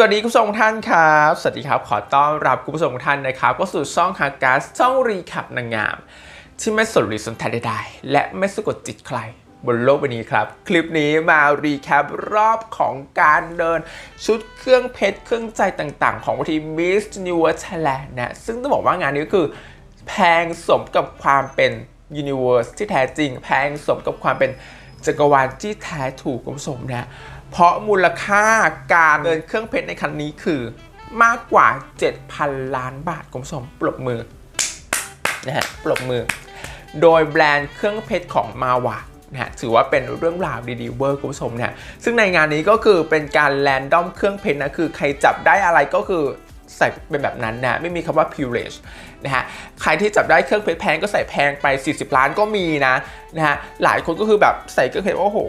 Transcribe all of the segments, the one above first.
สวัสดีคุณผู้ชมท่านครับ สวัสดีครับ ขอต้อนรับคุณผู้ชมท่านนะครับ ก็สู่ช่องฮากัสช่องรีแคปนางงาม ที่ไม่สนหรือสนใจใดๆและไม่สะกดจิตใครบนโลกใบนี้ครับ คลิปนี้มารีแคปรอบของการเดิน ชุดเครื่องเพชรเครื่องใจต่างๆ ของวที Miss Universe Thailand นะ ซึ่งต้องบอกว่างานนี้คือ แพงสมกับความเป็น Universe ที่แท้จริง แพงสมกับความเป็นจักรวาลที่แท้ถูกคุณผู้ชมนะ เพราะมูลค่าการเดินเครื่องเพชรในครั้งนี้คือมากกว่า 7,000 ล้านบาทคุณผู้ชมปรบมือนะฮะปรบมือ โดยแบรนด์เครื่องเพชรของมาวานะฮะถือว่าเป็นเรื่องราวดีๆเวอร์คุณผู้ชมเนี่ยซึ่งในงานนี้ก็คือเป็นการแรนดอมเครื่องเพชรนะคือใครจับได้อะไรก็คือใส่เป็นแบบนั้นนะไม่มีคำว่า purage นะฮะใครที่จับได้เครื่องเพชรแพงก็ใส่แพงไป 40 ล้านก็มีนะนะฮะหลายคนก็คือแบบใส่เครื่องเพชรว่าโอ้โห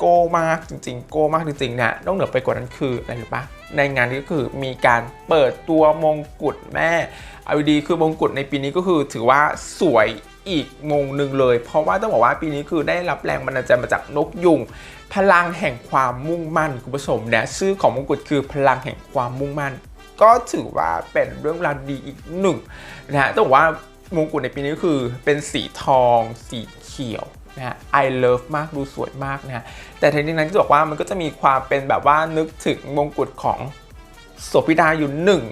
โกมากจริง ๆ โกมากจริงๆนะนอกเหนือไปกว่านั้นคืออะไรหรือปะในงานนี้ก็คือมีการเปิดตัวมงกุฎแม่เอาดีคือมงกุฎในปีนี้ก็คือถือว่าสวยอีกมงหนึ่งเลย เพราะว่าต้องบอกว่าปีนี้คือได้รับแรงบันดาลใจมาจากนกยุง พลังแห่งความมุ่งมั่นคุณผู้ชมนะชื่อของมงกุฎคือพลังแห่งความมุ่งมั่น ก็ถือว่าเป็นเรื่องราวดีอีกหนึ่งนะฮะต้องบอกว่ามงกุฎในปีนี้คือเป็นสีทอง สีเขียว นะฮะ I love มากดูสวยมากนะฮะ แต่ทั้งนี้นั้นจะบอกว่ามันก็จะมีความเป็นแบบว่านึกถึงมงกุฎของโสภิดาอยู่หนึ่ง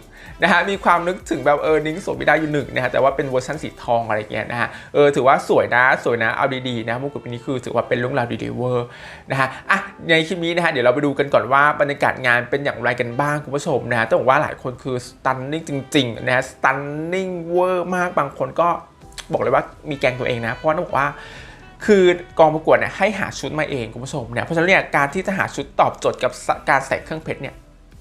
นะฮะมีความนึกถึงแบบเออนิ้งโสภิดาอยู่หนึ่งนะฮะแต่ว่าเป็นเวอร์ชันสีทองอะไรเงี้ยนะฮะเออถือว่าสวยนะสวยนะเอาดีๆนะมงกุฎปีนี้คือถือว่าเป็นเรื่องราวดีๆเวอร์นะฮะอะในคลิปนี้นะฮะเดี๋ยวเราไปดูกันก่อนว่าบรรยากาศงานเป็นอย่างไรกันบ้างคุณผู้ชมนะฮะต้องบอกว่าหลายคนคือ stunning จริงๆนะฮะ stunning เวอร์มากบางคนก็บอกเลยว่ามีแกงตัวเองนะเพราะต้องบอกว่า คือกองประกวดเนี่ยให้หาชุดมาเองคุณผู้ชมเนี่ยเพราะฉะนั้นเนี่ยการที่จะหาชุดตอบโจทย์กับการใส่เครื่องเพชรเนี่ย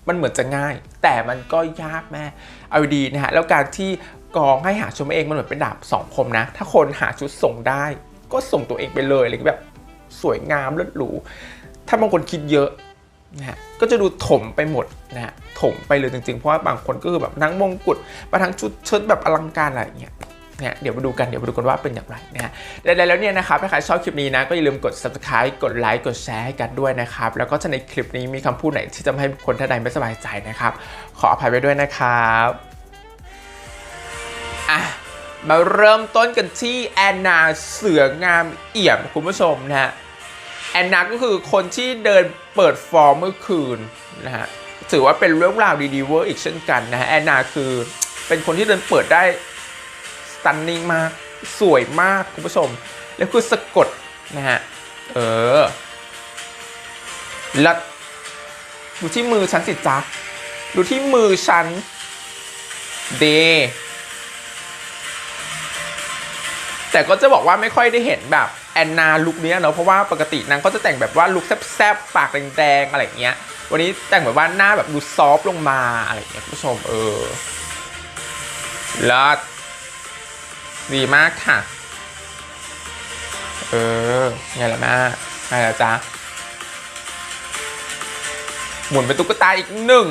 มันเหมือนจะง่าย แต่มันก็ยากแม่เอาดีนะฮะแล้วการที่กองให้หาชุดมาเองมันเหมือนเป็นดาบสองคมนะ ถ้าคนหาชุดส่งได้ ก็ส่งตัวเองไปเลยอะไรแบบสวยงามเลิศหรูถ้าบางคนคิดเยอะนะฮะก็จะดูถมไปหมดนะฮะถมไปเลยจริงๆ เพราะว่าบางคนก็คือแบบทั้งมงกุฎมาทั้งชุดเชิ้ตแบบอลังการอะไรอย่างเงี้ย นี่ยเดี๋ยวมาดูกันเดี๋ยวมาดูกันว่าเป็นอย่างไรนะฮะและแล้วเนี่ยนะครับถ้าใครชอบคลิปนี้นะก็อย่าลืมกด subscribe กดไลค์กดแชร์ให้กันด้วยนะครับแล้วก็ถ้าในคลิปนี้มีคำพูดไหนที่จะทำให้คนท่านใดไม่สบายใจนะครับขออภัยไว้ด้วยนะครับอะมาเริ่มต้นกันที่แอนนาเสืองามเอี่ยมคุณผู้ชมนะฮะแอนนาก็คือคนที่เดินเปิดฟอร์มเมื่อคืนนะฮะถือว่าเป็นเรื่องราวดีๆเวอร์อีกเช่นกันนะฮะแอนนาคือเป็นคนที่เดินเปิดได้ สตันนิ่งมาก สวยมากคุณผู้ชม แล้วคือสะกดนะฮะ เออแล้วดูที่มือฉันสิจ๊ะ ดูที่มือฉันเดแต่ก็จะบอกว่าไม่ค่อยได้เห็นแบบแอนนาลุคนี้เนาะเพราะว่าปกตินางก็จะแต่งแบบว่าลุคแซบๆปากแดงๆอะไรเงี้ย วันนี้แต่งแบบว่าหน้าแบบดูซอฟต์ลงมาอะไรเงี้ยคุณผู้ชมเออลิศ ดีมากค่ะ เออไงล่ะแม่ไงล่ะจ๊ะ หมุนเป็นตุ๊กตาอีกหนึ่ง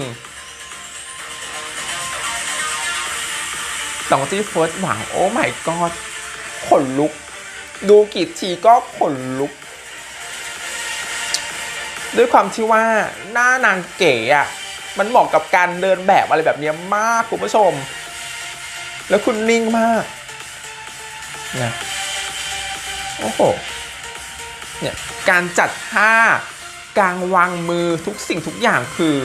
สองที่เฟิร์สหวังโอ้ my god ขนลุก ดูกี่ทีก็ขนลุก ด้วยความที่ว่าหน้านางเก๋อะมันเหมาะกับการเดินแบบอะไรแบบนี้มากคุณผู้ชม แล้วคุณนิ่งมาก นะโอ้โหเนี่ยการจัดท่าการวางมือทุกสิ่งทุกอย่างคือ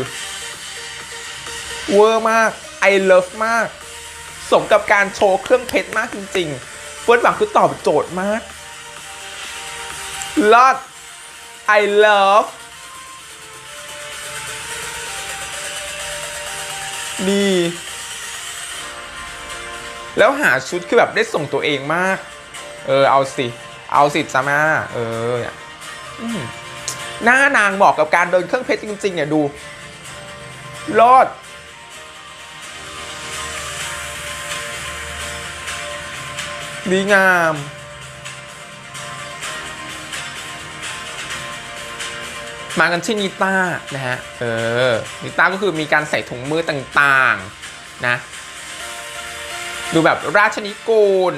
เวอร์มาก I love มาก สมกับการโชว์เครื่องเพชรมากจริงๆเฟิร์สหวังคือตอบโจทย์มากลอด I love นี่ แล้วหาชุดคือแบบได้ส่งตัวเองมาก เออเอาสิ เอาสิจามาเออเนี่ยหน้านางเหมาะกับการเดินเครื่องเพชรจริง ๆ เนี่ยดูรอดดีงาม มากันที่นิต้านะฮะ เออ นิต้าก็คือมีการใส่ถุงมือต่าง ๆ นะ ดูแบบราชนิกูล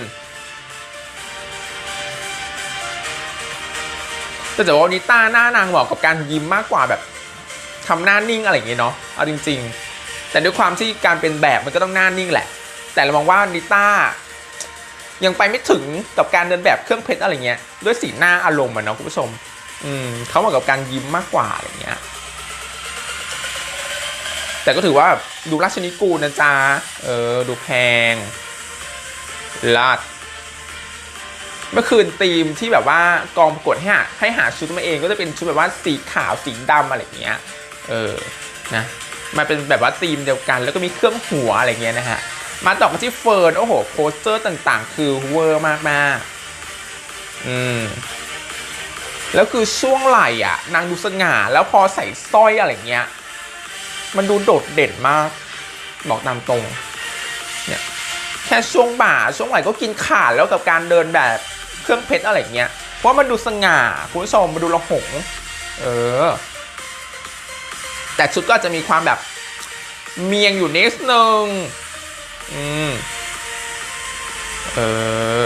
แต่แต่ว่านิต้าหน้านางเหมาะกับการยิ้มมากกว่าแบบทำหน้านิ่งอะไรอย่างเงี้ยเนาะเอาจริง ๆ แต่ด้วยความที่การเป็นแบบมันก็ต้องหน้านิ่งแหละ แต่เรามองว่านิต้ายังไปไม่ถึงกับการเดินแบบเครื่องเพชรอะไรเงี้ยด้วยสีหน้าอารมณ์อะเนาะคุณผู้ชม อืมเขาเหมาะกับการยิ้มมากกว่าอะไรเงี้ย แต่ก็ถือว่าดูราชนิกูลนะจ๊ะเออดูแพง ลาดเมื่อคืนธีมที่แบบว่ากองประกวดให้หาให้หาชุดมาเองก็จะเป็นชุดแบบว่าสีขาวสีดำอะไรอย่างเงี้ย เออ นะมาเป็นแบบว่าธีมเดียวกัน แล้วก็มีเครื่องหัวอะไรเงี้ยนะฮะ มาต่อกันที่เฟิร์น โอ้โหโปสเตอร์ต่างๆ คือเวอร์มากๆ อืม แล้วคือช่วงไหล่อะ นางดูสง่า แล้วพอใส่สร้อยอะไรเงี้ย มันดูโดดเด่นมาก บอกตามตรง เนี่ย แค่ช่วงบ่าช่วงไหล่ก็กินขาดแล้วกับการเดินแบบเครื่องเพชรอะไรเงี้ย เพราะมันดูสง่าคุณผู้ชมมาดูระหง เออ แต่ชุดก็จะมีความแบบเมียงอยู่นิดนึง อืม เออ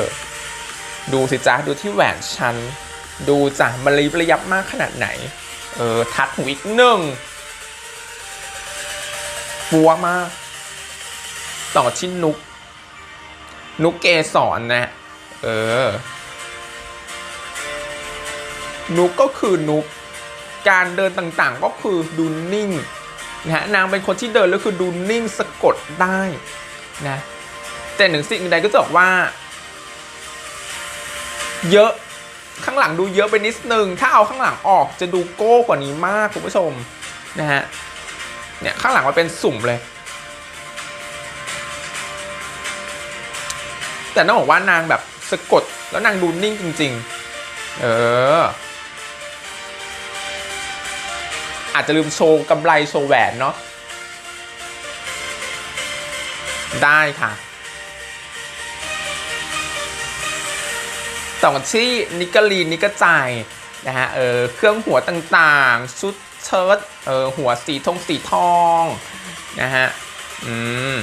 ดูสิจ๊ะดูที่แหวนชั้นดูจ้ะมันรีบระยับมากขนาดไหน เออ ทัดหูอีกหนึ่งฟัวมาก ต่อที่นุก นุกเกสรนะ เออ นุกก็คือนุก การเดินต่างๆก็คือดูนิ่งนะฮะนางเป็นคนที่เดินแล้วคือดูนิ่งสะกดได้นะแต่หนึ่งสิ่งใดก็จะบอกว่า เยอะข้างหลังดูเยอะไปนิดนึง ถ้าเอาข้างหลังออกจะดูโก้กว่านี้มากคุณผู้ชมนะฮะเนี่ยข้างหลังมันเป็นสุ่มเลย แต่ต้องบอกว่านางแบบสะกดแล้วนางดูนิ่งจริง ๆ เออ อาจจะลืมโชว์กำไรโชว์แหวนเนาะได้ค่ะต่อกันที่นิกลีนนิกจายนะฮะเออเครื่องหัวต่างๆ ชุดเชิ้ตเออหัวสีทองสีทองนะฮะ อืม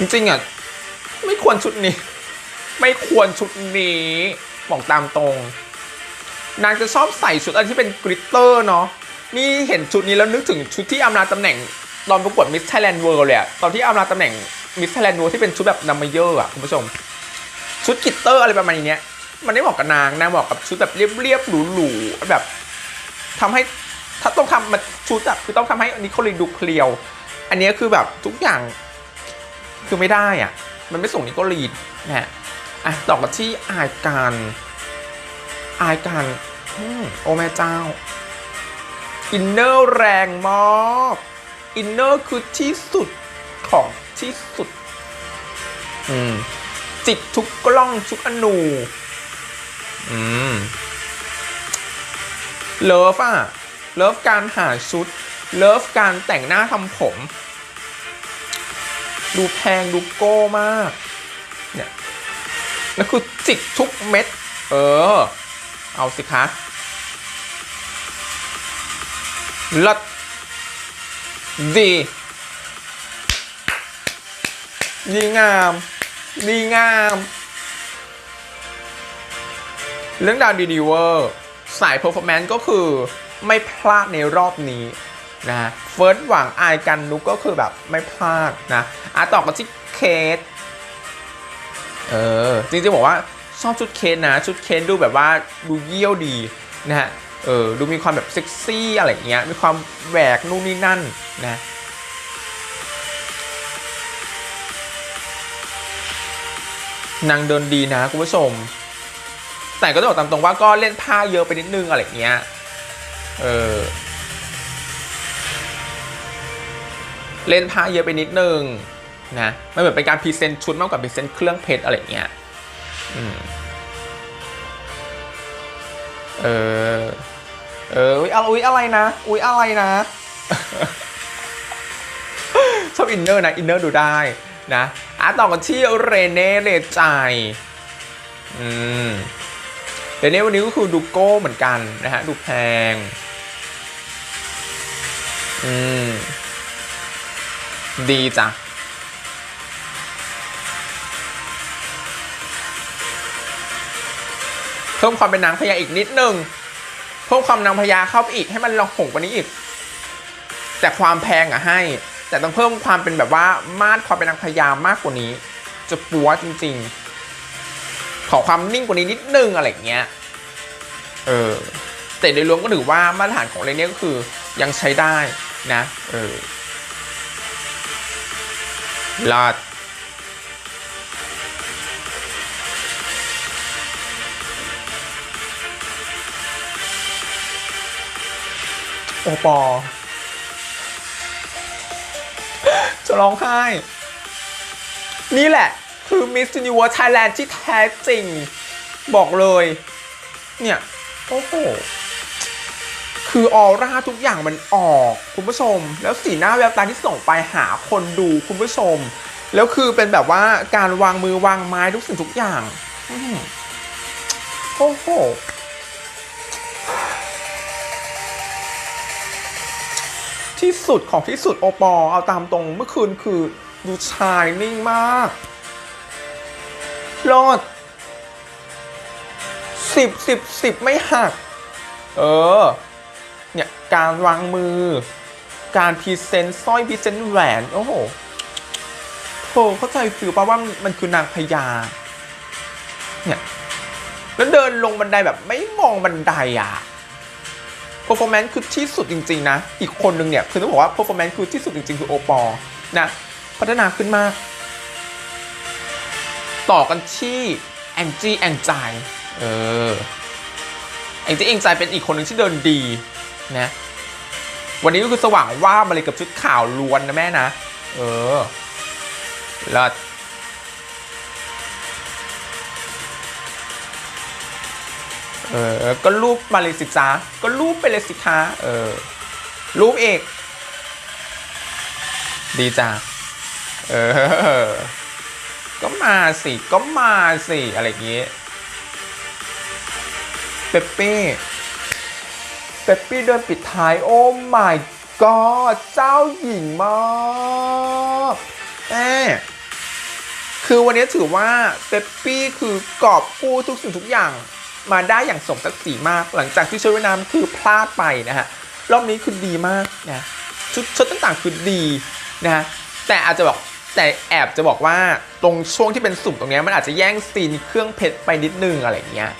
จริงๆอะไม่ควรชุดนี้ ไม่ควรชุดนี้บอกตามตรง นางจะชอบใส่ชุดอะไรที่เป็นกริตเตอร์เนาะนี่เห็นชุดนี้แล้วนึกถึงชุดที่อำลาตำแหน่งตอนประกวดมิสไทยแลนด์เวิลด์เลยอะตอนที่อำลาตำแหน่งมิสไทยแลนด์เวิลด์ที่เป็นชุดแบบดัมเมเยอร์อะคุณผู้ชม ชุดกริตเตอร์อะไรประมาณนี้เนี้ยมันไม่เหมาะกับนางนางเหมาะกับชุดแบบเรียบๆหรูๆแบบทำให้ถ้าต้องทำมันชุดอะคือต้องทำให้นิโคลีนดูเคลียว อันเนี้ยคือแบบทุกอย่าง คือไม่ได้อะ มันไม่ส่งนิโคลีนนะฮะอะต่อกันที่อายการอายการโอ้แม่เจ้า อินเนอร์แรงมากอินเนอร์คือที่สุดของที่สุด อืม จิกทุกกล้องทุกอนูอืม เลิฟอะ เลิฟการหาชุด เลิฟการแต่งหน้าทำผม ดูแพงดูโก้มาก เนี่ยนั่นคือจิกทุกเม็ด เออ เอาสิคะลิศดีดีงาม ดีงาม เรื่องดาวดีดีเวอร์ สาย performance ก็คือไม่พลาดในรอบนี้ นะฮะเฟิร์สหวังอายกันนุกก็คือแบบไม่พลาดนะอะต่อกันที่เคสเออจริงๆบอกว่าชอบชุดเคสนะ ชุดเคสดูแบบว่าดูเยี่ยวดีนะฮะเออดูมีความแบบเซ็กซี่อะไรเงี้ยมีความแหวกนู่นนี่นั่นนะนางเดินดีนะคุณผู้ชม แต่ก็ต้องบอกตามตรงว่าก็เล่นผ้าเยอะไปนิดนึงอะไรเงี้ย เออ เล่นผ้าเยอะไปนิดนึงนะมันเหมือนเป็นการพรีเซนต์ชุดมากกว่าพรีเซนต์เครื่องเพชรอะไรเงี้ยเออ เอออุ๊ยอะไรอุ๊ยอะไรนะ อุ๊ยอะไรนะ ชอบอินเนอร์นะ อินเนอร์ดูได้นะอะต่อกันที่เรเน่เรจายอืมเรเน่วันนี้ก็คือดูโก้เหมือนกันนะฮะ ดูแพง อืม ดีจ้ะเพิ่มความเป็นนางพญาอีกนิดนึงเพิ่มความนางพญาเข้าไปอีกให้มันระหงกว่านี้อีก แต่ความแพงอะให้ แต่ต้องเพิ่มความเป็นแบบว่ามาดความเป็นนางพญามากกว่านี้ จะปัวจริง ๆ ขอความนิ่งกว่านี้นิดนึงอะไรเงี้ยเออแต่โดยรวมก็ถือว่ามาตรฐานของเลนเนี้ก็คือยังใช้ได้นะ เออ ลาดโอปอ จะร้องไห้ นี่แหละ คือ Miss Universe Thailand ที่แท้จริง บอกเลย เนี่ย โอ้โห คือออร่าทุกอย่างมันออกคุณผู้ชม แล้วสีหน้าแววตาที่ส่งไปหาคนดูคุณผู้ชม แล้วคือเป็นแบบว่าการวางมือวางไม้ทุกสิ่งทุกอย่างโอ้โหที่สุดของที่สุดโอปอล์เอาตามตรงเมื่อคืนคือดูชายนิ่งมากรอดสิบสิบสิบไม่หัก เออ การวางมือ การพรีเซนต์สร้อยพรีเซนต์แหวนโอ้โหโธ่เข้าใจฟิลป่ะว่ามันคือนางพญาเนี่ยแล้วเดินลงบันไดแบบไม่มองบันไดอะ performance คือที่สุดจริง ๆ นะ อีกคนนึงเนี่ย คือต้องบอกว่า performance คือที่สุดจริง ๆ คือโอปอล์นะ พัฒนาขึ้นมาก ต่อกันที่แองจี้แองจายเออแองจี้แองจายเป็นอีกคนหนึ่งที่เดินดี นะวันนี้ก็คือสว่างว่ามาเลยกับชุดขาวล้วนนะแม่นะ เออลิศเออ ก็รูปมาเลยสิจ้าก็รูปไปเลยสิคะเออ รูปเอกดีจ้าเออ ก็มาสิ ก็มาสิ อะไรอย่างงี้ยเปปปี้เปปปี้เดินปิดท้ายโอ้ my god เจ้าหญิงมากแม่คือวันนี้ถือว่าเปปปี้คือกอบกู้ทุกสิ่งทุกอย่างมาได้อย่างสมศักดิ์ศรีมาก หลังจากที่ชุดว่ายน้ำคือพลาดไปนะฮะ รอบนี้คือดีมากนะชุดชุดต่างๆคือดีนะฮะแต่อาจจะบอกแต่แอบจะบอกว่าตรงช่วงที่เป็นสุ่มตรงเนี้ยมันอาจจะแย่งซีนเครื่องเพชรไปนิดนึงอะไรเงี้ย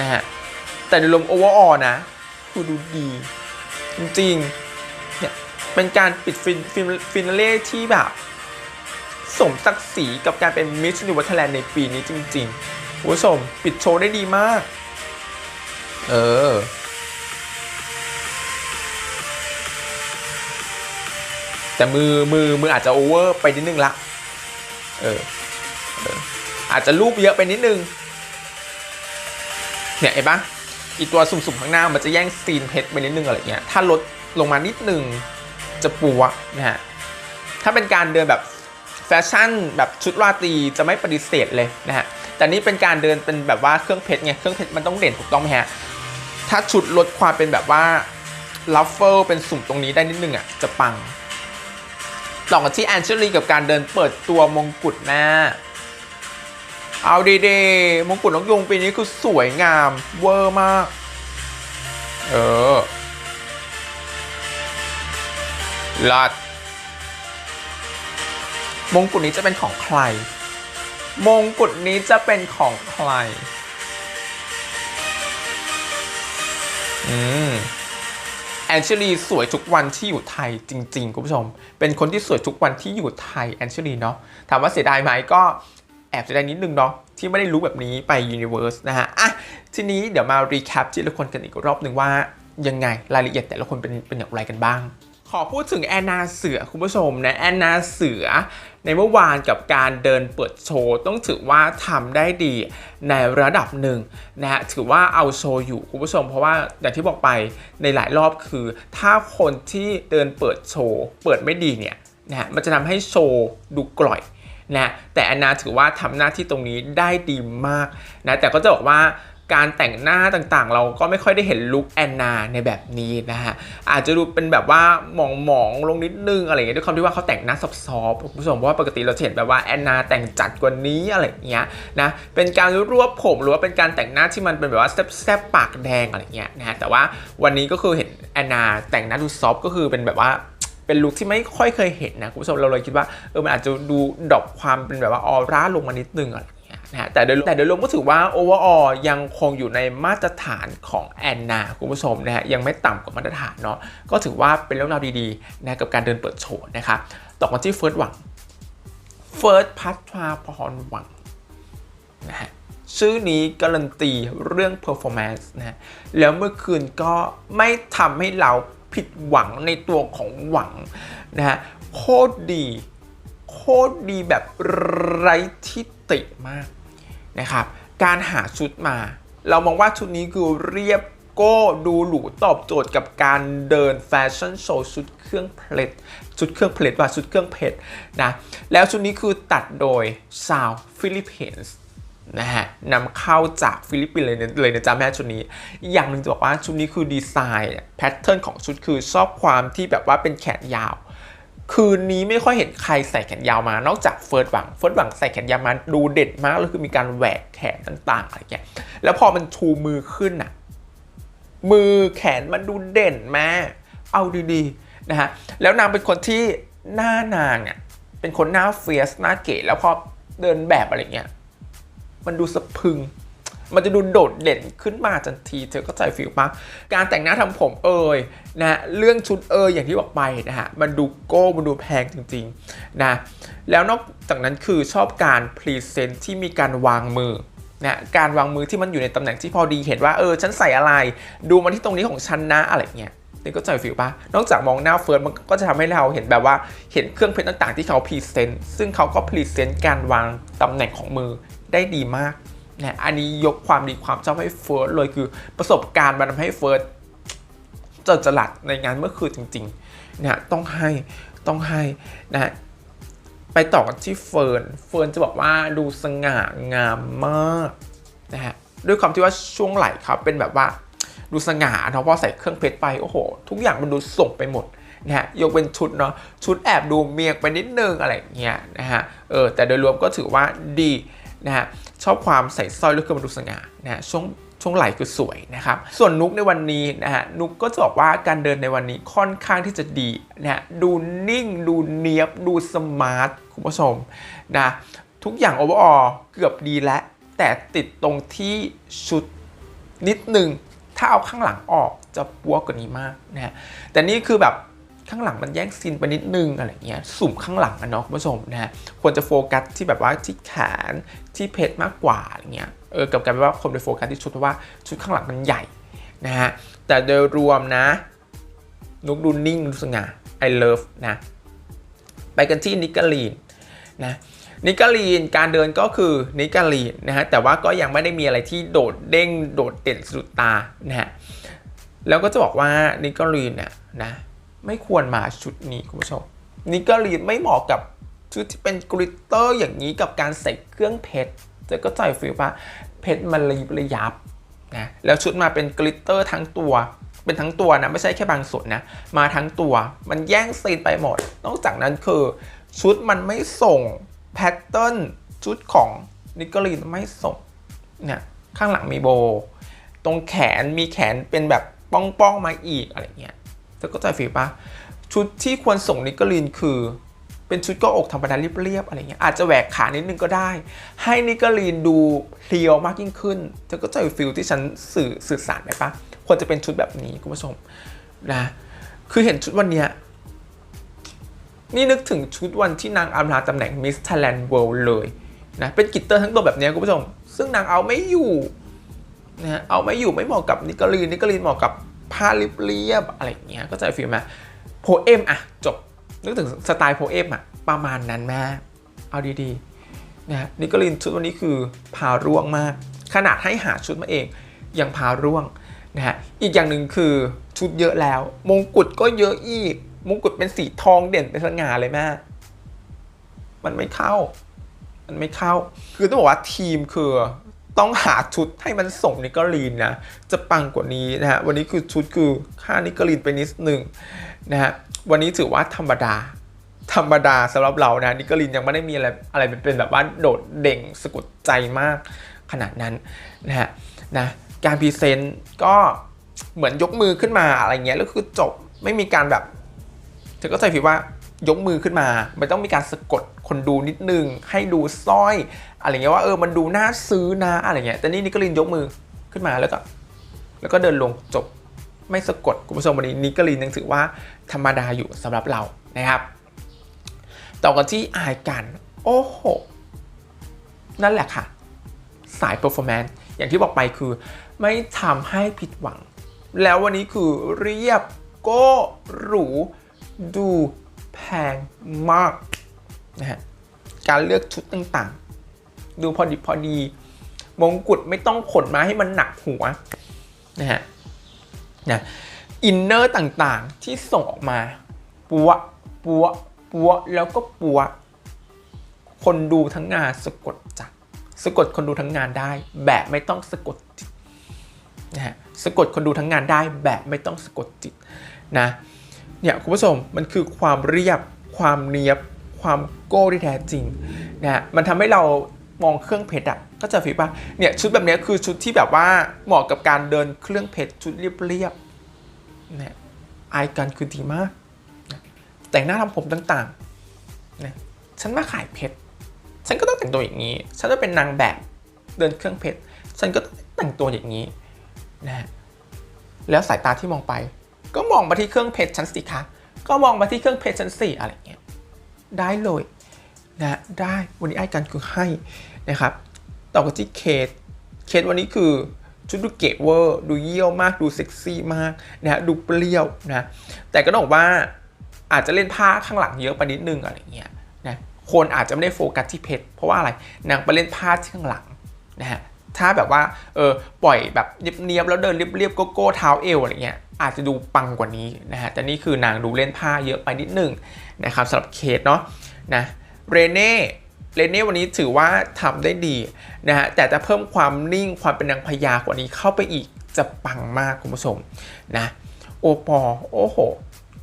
นะฮะแต่โดยรวมโอเวอร์ออนะ คือดูดี จริงๆ เนี่ย เป็นการปิดฟินฟินฟินาเล่ที่แบบ สมศักดิ์ศรีกับการเป็นมิส s u นิเวิร์แลนด์ในปีนี้จริงๆคุณผู้ชมปิดโชว์ได้ดีมาก เออแต่มือมือมืออาจจะโอเวอร์ไปนิดนึงละเออเอออาจจะรูปเยอะไปนิดนึง เนี่ยเห็นปะ อีตัวสุ่มๆข้างหน้ามันจะแย่งซีนเพชรไปนิดนึงอะไรเงี้ย ถ้าลดลงมานิดนึงจะปัวนะฮะ ถ้าเป็นการเดินแบบแฟชั่นแบบชุดราตรีจะไม่ปฏิเสธเลยนะฮะ แต่นี่เป็นการเดินเป็นแบบว่าเครื่องเพชรไง เครื่องเพชรมันต้องเด่นถูกต้องไหมฮะ ถ้าชุดลดความเป็นแบบว่าลัฟเฟิลเป็นสุ่มตรงนี้ได้นิดนึงอะจะปังต่อกันที่แอนเชลีกับการเดินเปิดตัวมงกุฎหน้า เอาดีๆมงกุฎนกยุงปีนี้คือสวยงามเวอร์มาก เออลัดมงกุฎนี้จะเป็นของใคร มงกุฎนี้จะเป็นของใคร อืมแอนเชลีสวยทุกวันที่อยู่ไทยจริง ๆ คุณผู้ชม เป็นคนที่สวยทุกวันที่อยู่ไทยแอนเชลีเนาะถามว่าเสียดายไหมก็ แอบเสียดายนิดนึงเนาะที่ไม่ได้รู้แบบนี้ไป Universe นะฮะอะทีนี้เดี๋ยวมารีแคปทีละคนกันอีกรอบหนึ่งว่า ยังไงรายละเอียดแต่ละคนเป็นเป็นอย่างไรกันบ้าง ขอพูดถึงแอนนาเสือคุณผู้ชมนะแอนนาเสือ ในเมื่อวานกับการเดินเปิดโชว์ ต้องถือว่าทำได้ดีในระดับหนึ่งนะฮะถือว่าเอาโชว์อยู่คุณผู้ชม เพราะว่าอย่างที่บอกไปในหลายรอบคือ ถ้าคนที่เดินเปิดโชว์ เปิดไม่ดีเนี่ยนะฮะมันจะทำให้โชว์ดูกล่อย นะแต่แอนนาถือว่าทำหน้าที่ตรงนี้ได้ดีมากนะแต่ก็จะบอกว่าการแต่งหน้าต่างๆ เราก็ไม่ค่อยได้เห็นลุคแอนนาในแบบนี้นะฮะอาจจะดูเป็นแบบว่าหมองๆลงนิดนึงอะไรอย่างเงี้ยด้วยความที่ว่าเขาแต่งหน้าซอฟๆคุณผู้ชมเพราะว่าปกติเราเห็นแบบว่าแอนนาแต่งจัดกว่านี้อะไรเงี้ยนะเป็นการรวบผมหรือว่าเป็นการแต่งหน้าที่มันเป็นแบบว่าแซ่บๆปากแดงอะไรเงี้ยนะฮะแต่ว่าวันนี้ก็คือเห็นแอนนาแต่งหน้าดูซอฟก็คือเป็นแบบว่า เป็นลุคที่ไม่ค่อยเคยเห็นนะคุณผู้ชมเราเลยคิดว่าเออมันอาจจะดูดรอปความเป็นแบบว่าออร่าลงมานิดนึงอะไรอย่างเงี้ยนะฮะแต่โดยแต่โดยรวมก็ถือว่าโอเวอร์ออยังคงอยู่ในมาตรฐานของแอนนาคุณผู้ชมนะฮะยังไม่ต่ำกว่ามาตรฐานเนาะก็ถือว่าเป็นเรื่องราวดีๆนะกับการเดินเปิดโชว์นะครับต่อกันที่เฟิร์สหวังเฟิร์สพัทราพรหวังนะฮะชื่อนี้การันตีเรื่อง performance นะฮะแล้วเมื่อคืนก็ไม่ทำให้เรา ผิดหวังในตัวของหวังนะฮะโคตรดี โคตรดีแบบไร้ทิติมากนะครับ การหาชุดมา เรามองว่าชุดนี้คือเรียบโก้ดูหรูตอบโจทย์กับการเดินแฟชั่นโชว์ชุดเครื่องเพลทชุดเครื่องเพลทว่าชุดเครื่องเพชรนะแล้วชุดนี้คือตัดโดยชาวฟิลิปปินส์ นะฮะนำเข้าจากฟิลิปปินส์เลยนะเลยนะจ๊ะแม่ชุดนี้ อย่างหนึ่งจะบอกว่าชุดนี้คือดีไซน์แพทเทิร์นของชุดคือชอบความที่แบบว่าเป็นแขนยาว คืนนี้ไม่ค่อยเห็นใครใส่แขนยาวมา นอกจากเฟิร์สหวัง เฟิร์สหวังใส่แขนยาวมาดูเด็ดมากเลยคือมีการแหวกแขนต่างๆอะไรเงี้ย แล้วพอมันชูมือขึ้นน่ะ มือแขนมันดูเด่นแม่เอาดีๆนะฮะ แล้วนางเป็นคนที่หน้านางอะ เป็นคนหน้าเฟียสหน้าเก๋ แล้วพอเดินแบบอะไรเงี้ย มันดูสะพึง มันจะดูโดดเด่นขึ้นมาทันที เธอก็ใจฟิลปะการแต่งหน้าทำผมเอ่ยนะเรื่องชุดเอ่ยอย่างที่บอกไปนะฮะมันดูโก้มันดูแพงจริงๆนะแล้วนอกจากนั้นคือชอบการพรีเซนต์ที่มีการวางมือนะการวางมือที่มันอยู่ในตำแหน่งที่พอดีเห็นว่าเออฉันใส่อะไร ดูมาที่ตรงนี้ของฉันนะอะไรเงี้ยนี่ก็ใจฟิลปะนอกจากมองหน้าเฟิร์สมันก็จะทำให้เราเห็นแบบว่าเห็นเครื่องเพชรต่างๆที่เขาพรีเซนต์ซึ่งเขาก็พรีเซนต์การวางตำแหน่งของมือ ได้ดีมากนะอันนี้ยกความดีความชอบให้เฟิร์สเลยคือประสบการณ์มันทำให้เฟิร์สเจอจลัดในงานเมื่อคืนจริงๆนะต้องให้ต้องให้นะไปต่อกันที่เฟิร์นเฟิร์นจะบอกว่าดูสง่างามมากนะฮะด้วยความที่ว่าช่วงไหล่ครับเป็นแบบว่าดูสง่าเนาะพอใส่เครื่องเพชรไปโอ้โห ทุกอย่างมันดูส่งไปหมดนะฮะยกเป็นชุดเนาะชุดแอบดูเมียกไปนิดนึงอะไรเงี้ยนะฮะเออแต่โดยรวมก็ถือว่าดี นะฮะชอบความใส่สร้อยล้วคือมันดูสง่านะฮะช่วงช่วงไหลคือสวยนะครับ ส่วนนุกในวันนี้นะฮะนุกก็จะบอกว่าการเดินในวันนี้ค่อนข้างที่จะดีนะฮะดูนิ่ง ดูเนียบ ดูสมาร์ทคุณผู้ชมนะทุกอย่างโอเวอร์ออเกือบดีแล้ว แต่ติดตรงที่ชุดนิดนึง ถ้าเอาข้างหลังออกจะปัวกว่านี้มากนะฮะแต่นี่คือแบบ ข้างหลังมันแย่งซีนไปนิดนึงอะไรเงี้ยสุ่มข้างหลังอะเนาะคุณผู้ชมนะฮะควรจะโฟกัสที่แบบว่าที่แขนที่เพชรมากกว่าอะไรเงี้ยเออกับกายเป็นว่าคนไปโฟกัสที่ชุดเพราะว่าชุดข้างหลังมันใหญ่นะฮะแต่โดยรวมนะนุกดูนิ่งดูสง่า I love นะไปกันที่นิกาลีนนะนิกาลีนการเดินก็คือนิกาลีนนะฮะแต่ว่าก็ยังไม่ได้มีอะไรที่โดดเด้งโดดเด่นสะดุดตานะฮะแล้วก็จะบอกว่านิกาลีนเนี่ยนะ ไม่ควรมาชุดนี้คุณผู้ชมนิกาลีนไม่เหมาะกับชุดที่เป็นกริตเตอร์อย่างนี้กับการใส่เครื่องเพชรเธอก็ใจฟิลปะเพชรมันระยิบระยับนะแล้วชุดมาเป็นกริตเตอร์ทั้งตัว เป็นทั้งตัวนะไม่ใช่แค่บางส่วนนะมาทั้งตัวมันแย่งซีนไปหมด นอกจากนั้นคือ ชุดมันไม่ส่งแพทเทิร์นชุดของนิกลีนไม่ส่งเนี่ยข้างหลังมีโบ ตรงแขนมีแขนเป็นแบบป้องๆมาอีกอะไรเงี้ย เธอก็ใจฟีลปะชุดที่ควรส่งนิกลีนคือ เป็นชุดก็อกธรรมดาเรียบๆอะไรเงี้ยอาจจะแหวกขานิดนึงก็ได้ ให้นิกลีนดูเพรียวมากยิ่งขึ้นเธอก็ใจฟิลที่ฉันสื่อสื่อสารไปปะควรจะเป็นชุดแบบนี้คุณผู้ชมนะคือเห็นชุดวันเนี้ยนี่นึกถึงชุดวันที่นางอำลาตำแหน่ง Miss Thailand World เลยนะเป็นกิตเตอร์ทั้งตัวแบบนี้คุณผู้ชม ซึ่งนางเอาไม่อยู่นะฮะเอาไม่อยู่ไม่เหมาะกับนิกลีนนิกลีนเหมาะกับ ผ้าเรียบๆอะไรเงี้ยก็จะฟีลมาโพเอมอะจบนึกถึงสไตล์โพเอมอะประมาณนั้นแม่เอาดีๆนะฮะนิกลีนชุดวันนี้คือพาร่วงมาก ขนาดให้หาชุดมาเองยังพาร่วงนะฮะอีกอย่างหนึ่งคือชุดเยอะแล้ว มงกุฎก็เยอะอีก มงกุฎเป็นสีทองเด่นเป็นสง่าเลยแม่มันไม่เข้า มันไม่เข้า คือต้องบอกว่าทีมคือ ต้องหาชุดให้มันส่งนิกอลีนนะ จะปังกว่านี้นะฮะ วันนี้คือชุดคือค่านิกอลีนไปนิดหนึ่งนะฮะ วันนี้ถือว่าธรรมดา ธรรมดาสำหรับเรานะนิกอลีนยังไม่ได้มีอะไรอะไรเป็นแบบว่าโดดเด่งสะกดใจมากขนาดนั้นนะฮะนะการพรีเซนต์ก็เหมือนยกมือขึ้นมาอะไรเงี้ยแล้วคือจบไม่มีการแบบเธอก็ใจผิดว่า ยกมือขึ้นมา มันต้องมีการสะกดคนดูนิดนึง ให้ดูสร้อยอะไรเงี้ยว่าเออมันดูน่าซื้อนะอะไรเงี้ยแต่นี่นิกลินยกมือขึ้นมาแล้วก็ แล้วก็เดินลงจบไม่สะกดคุณผู้ชมวันนี้นิกลินยังถือว่าธรรมดาอยู่สำหรับเรานะครับ ต่อกันที่อายกัน โอ้โห นั่นแหละค่ะ สาย performance อย่างที่บอกไปคือ ไม่ทำให้ผิดหวัง แล้ววันนี้คือเรียบโก้หรูดู แพงมากนะฮะการเลือกชุดต่างๆ ดูพอดีพอดีมงกุฎไม่ต้องขนมาให้มันหนักหัวนะฮะนะอินเนอร์ต่างๆที่ส่งออกมา ปัวปัวปัวแล้วก็ปัว คนดูทั้งงานสะกดจัดสะกดคนดูทั้งงานได้ แบบไม่ต้องสะกดจิตนะฮะสะกดคนดูทั้งงานได้แบบไม่ต้องสะกดจิตนะ เนี่ยคุณผู้ชมมันคือความเรียบ ความเนียบ ความโก้ที่แท้จริงนะฮะมันทำให้เรามองเครื่องเพชรอะก็จะฟีลว่าเนี่ยชุดแบบนี้คือชุดที่แบบว่าเหมาะกับการเดินเครื่องเพชรชุดเรียบๆเนี่ยไอายกันคือดีมาก แต่งหน้าทำผมต่างๆนะฉันมาขายเพชรฉันก็ต้องแต่งตัวอย่างนี้ ฉันจะเป็นนางแบบเดินเครื่องเพชรฉันก็ต้องแต่งตัวอย่างนี้นะฮะแล้วสายตาที่มองไป ก็มองมาที่เครื่องเพชรฉันสิคะก็มองมาที่เครื่องเพชรฉันสิอะไรเงี้ยได้เลยนะได้วันนี้ไอ้กันคือให้นะครับต่อกันที่เคสเคสวันนี้คือชุดดูเก๋เวอร์ดูเยี่ยวมากดูเซ็กซี่มากนะฮะดูเปรี้ยวนะแต่ก็ต้องบอกว่าอาจจะเล่นผ้าข้างหลังเยอะไปนิดนึงอะไรเงี้ยนะคนอาจจะไม่ได้โฟกัสที่เพชรเพราะว่าอะไรนางไปเล่นผ้าที่ข้างหลังนะฮะ ถ้าแบบว่าเออปล่อยแบบเนียบๆแล้วเดินเรียบๆโกโก้เท้าเอวอะไรเงี้ยอาจจะดูปังกว่านี้นะฮะแต่นี่คือนางดูเล่นผ้าเยอะไปนิดนึงนะครับสำหรับเคสเนาะนะเรเน่เรเน่วันนี้ถือว่าทำได้ดีนะฮะแต่จะเพิ่มความนิ่งความเป็นนางพญากว่านี้เข้าไปอีกจะปังมากคุณผู้ชมนะโอปอโอ้โห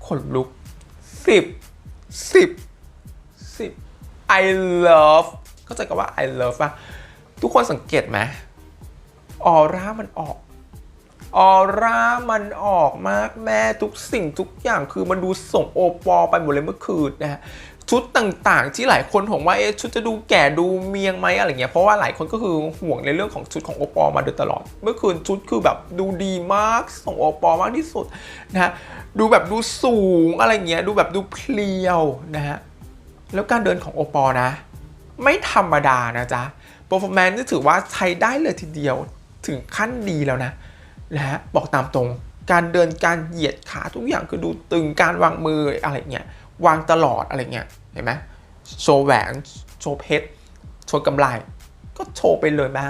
ขนลุกสิบสิบสิบ I love เข้าใจกับว่า I love ป่ะ ทุกคนสังเกตไหมออร่ามันออกออร่ามันออกมากแม่ทุกสิ่งทุกอย่างคือมันดูส่งโอปอไปหมดเลยเมื่อคืนนะฮะชุดต่างๆ ที่หลายคนห่วงว่าเอ๊ะชุดจะดูแก่ดูเมียงไหมอะไรเงี้ยเพราะว่าหลายคนก็คือห่วงในเรื่องของชุดของโอปอมาโดยตลอด เมื่อคืนชุดคือแบบดูดีมากส่งโอปอมากที่สุดนะฮะดูแบบดูสูงอะไรเงี้ยดูแบบดูเพลียวนะฮะแล้วการเดินของโอปอลนะ ไม่ธรรมดานะจ๊ะ performance นี่ถือว่าใช้ได้เลยทีเดียวถึงขั้นดีแล้วนะนะฮะบอกตามตรงการเดินการเหยียดขาทุกอย่างคือดูตึงการวางมืออะไรเงี้ยวางตลอดอะไรเงี้ยเห็นไหมโชว์แหวนโชว์เพชรโชว์กำไรก็โชว์ไปเลยบ้า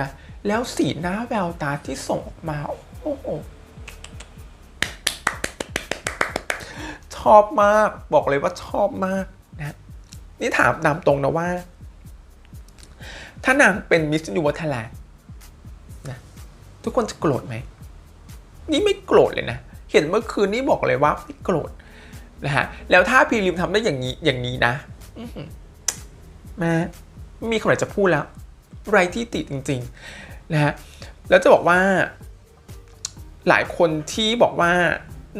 นะแล้วสีหน้าแววตาที่ส่งออกมาโอ้โหชอบมากบอกเลยว่าชอบมากนะนี่ถามนำตรงนะว่า ถ้านางเป็นมิส s u นิเว r ร์ i ไทยนะทุกคนจะโกรธไหม นี่ไม่โกรธเลยนะ เห็นเมื่อคืนนี่บอกเลยว่าไม่โกรธนะฮะแล้วถ้าพีริมทำได้อย่างนี้อย่างนี้นะแม่ม่มีคำไหนจะพูดแล้ว ไรที่ติจริงๆนะฮะแล้วจะบอกว่า หลายคนที่บอกว่า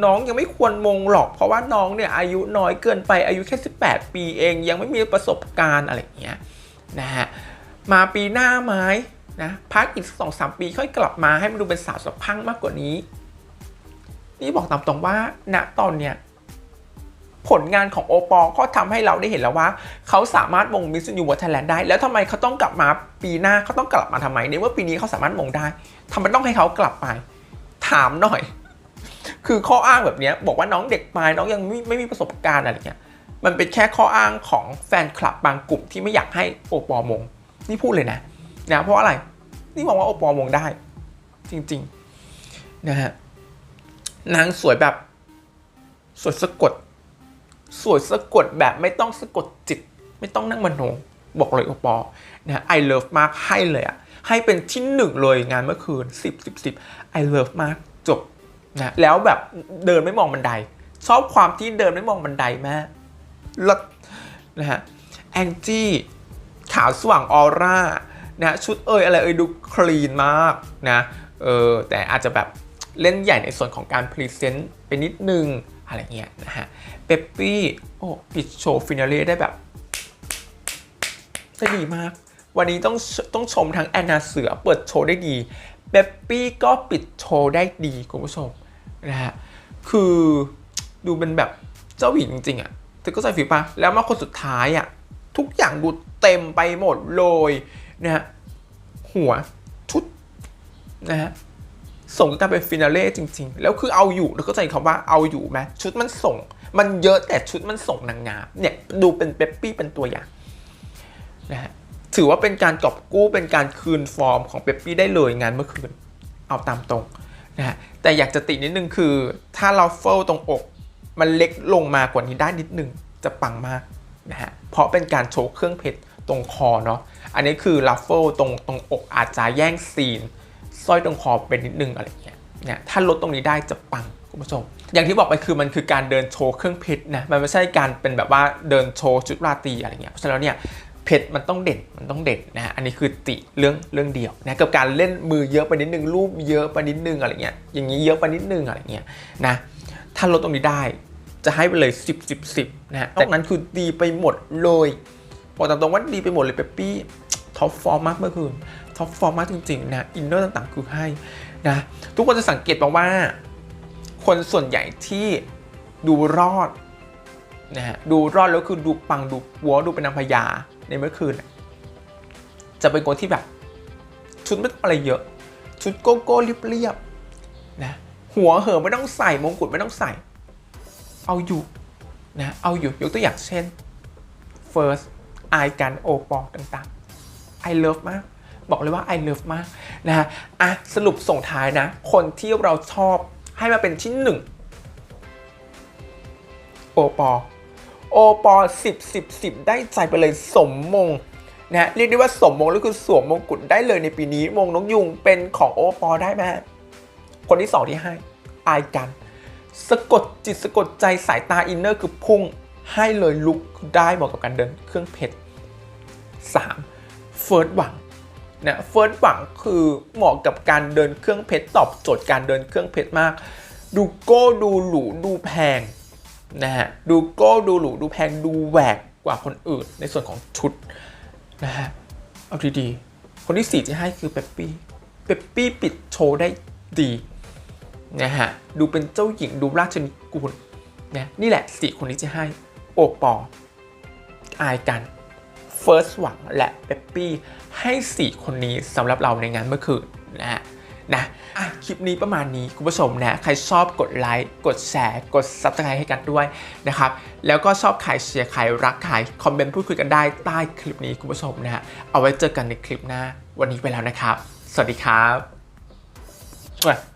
น้องยังไม่ควรมงหรอก เพราะว่าน้องเนี่ยอายุน้อยเกินไปอายุแค่ 18 ปีเอง ยังไม่มีประสบการณ์อะไรอย่างเงี้ยนะฮะ มาปีหน้าไหมนะพักอีกสองสามปีค่อยกลับมาให้มันดูเป็นสาวสะพังมากกว่านี้ นี่บอกตามตรงว่าณตอนเนี้ยผลงานของโอปอก็ทำให้เราได้เห็นแล้วว่า เขาสามารถมงมิส s u นิเว r ร์ i ไทยแลนด์ได้ แล้วทำไมเขาต้องกลับมาปีหน้าเขาต้องกลับมาทำไมในเมื่อปีนี้เขาสามารถมงได้ทำไมต้องให้เขากลับไป ถามหน่อย คือข้ออ้างแบบนี้บอกว่าน้องเด็กไปน้องยังไม่ไม่มีประสบการณ์อะไรเงี้ยมันเป็นแค่ข้ออ้างของแฟนคลับบางกลุ่มที่ไม่อยากให้โอปอมง นี่พูดเลยนะนะเพราะอะไรนี่มองว่าโอปอลมงได้ จริงๆนะฮะนางสวยแบบสวยสะกด สวยสะกดแบบไม่ต้องสะกดจิต ไม่ต้องนั่งมโนบอกเลยโอปอนะฮะ I love มากให้เลยอะให้เป็นที่หนึ่งเลยงานเมื่อคืน 10 10 10 I love มากจบนะแล้วแบบเดินไม่มองบันได ชอบความที่เดินไม่มองบันไดแม่แล้วนะฮะแองจี้ ขาวสว่างออร่านะชุดเอ่ยอะไรเอ่ยดูคลีนมากนะเออแต่อาจจะแบบเล่นใหญ่ในส่วนของการพรีเซนต์ไปนิดนึงอะไรเงี้ยนะฮะเปปปี้โอ้ปิดโชว์ฟินาเล่ได้แบบได้ดีมาก วันนี้ต้องต้องชมทั้งแอนนาเสือเปิดโชว์ได้ดีเปปปี้ก็ปิดโชว์ได้ดีคุณผู้ชมนะฮะคือดูเป็นแบบเจ้าหญิงจริงๆอะ่ะเธอก็ใส่ฝีปะแล้วมาคนสุดท้ายอะ่ะ ทุกอย่างดูเต็มไปหมดเลยนะฮะหัวชุดนะฮะส่งกลายเป็นฟินาเล่จริง ๆ แล้วคือเอาอยู่แล้วก็ใจคำว่าเอาอยู่ไหมชุดมันส่ง มันเยอะแต่ชุดมันส่งนางงามเนี่ยดูเป็นเปปปี้เป็นตัวอย่างนะฮะถือว่าเป็นการกอบกู้เป็นการคืนฟอร์มของเปปปี้ได้เลยงานเมื่อคืน เอาตามตรงนะฮะแต่อยากจะตินิดนึงคือ ถ้าเราเฟิลตรงอก มันเล็กลงมากว่านี้ได้นิดนึงจะปังมากนะฮะ เพราะเป็นการโชว์เครื่องเพชรตรงคอเนาะอันนี้คือลัฟเฟิลตรงตรงอกอาจจะแย่งซีนสร้อยตรงคอเป็นนิดนึงอะไรเงี้ยเนี่ยถ้าลดตรงนี้ได้จะปังคุณผู้ชมอย่างที่บอกไปคือมันคือการเดินโชว์เครื่องเพชรนะมันไม่ใช่การเป็นแบบว่าเดินโชว์ชุดราตรีอะไรเงี้ยเพราะฉะนั้นแล้วเนี่ยเพชรมันต้องเด่นมันต้องเด่นนะฮะอันนี้คือติเรื่องเรื่องเดียวนะกับการเล่นมือเยอะไปนิดนึงรูปเยอะไปนิดนึงอะไรเงี้ยอย่างนี้เยอะไปนิดนึงอะไรเงี้ยนะถ้าลดตรงนี้ได้ จะให้ไปเลย 10 10 10นะฮะนอกนั้นคือดีไปหมดเลยบอกตามตรงว่าดีไปหมดเลยเปปปี้ท็อปฟอร์มมากเมื่อคืนท็อปฟอร์มมากจริงๆนะอินเนอร์ต่างๆ คือให้นะทุกคนจะสังเกตมาว่า คนส่วนใหญ่ที่ดูรอดนะฮะดูรอดแล้วคือดูปังดูปัวดูเป็นนางพญาในเมื่อคืนน่ะจะเป็นคนที่แบบ ชุดไม่ต้องอะไรเยอะ ชุดโกโก้เรียบๆนะหัวเหอะไม่ต้องใส่มงกุฎไม่ต้องใส่ เอาอยู่นะเอาอยู่ยกตัวอย่างเช่น first ไอกันโอปอต่างๆ I love มาก บอกเลยว่า I love มากนะฮะอะสรุปส่งท้ายนะ คนที่เราชอบให้มาเป็นที่หนึ่งโอปอโอปอ10 10 10ได้ใจไปเลยสมมงนะเรียกได้ว่าสมมงแล้วคือสวมมงกุฎได้เลยในปีนี้มงนกยุงเป็นของโอปอได้ไหมคนที่สองที่ให้ไอกัน สะกดจิตสะกดใจสายตาอินเนอร์คือพุ่งให้เลยลุกได้เหมาะกับการเดินเครื่องเพชร 3. เฟิร์สหวังนะเฟิร์สหวังคือเหมาะกับการเดินเครื่องเพชรตอบโจทย์การเดินเครื่องเพชรมาก ดูโก้ดูหรูดูแพงนะฮะดูโก้ดูหรูดูแพงดูแหวกกว่าคนอื่นในส่วนของชุดนะฮะเอาดีๆคนที่สี่ที่ให้คือเปปปี้เปปปี้ปิดโชว์ได้ดี นะฮะดูเป็นเจ้าหญิงดูราชนิกูลนะนี่แหละสี่คนนี้จะให้โอปออายกันเฟิร์สหวังและเปปปี้ให้ 4 คนนี้สำหรับเราในงานเมื่อคืนนะฮะนะอะคลิปนี้ประมาณนี้คุณผู้ชมนะใครชอบกดไลค์กดแชร์ กด Subscribe ให้กันด้วยนะครับแล้วก็ชอบใครเชียร์ใครรักใครคอมเมนต์พูดคุยกันได้ใต้คลิปนี้คุณผู้ชมนะฮะเอาไว้เจอกันในคลิปหน้าวันนี้ไปแล้วนะครับ สวัสดีครับ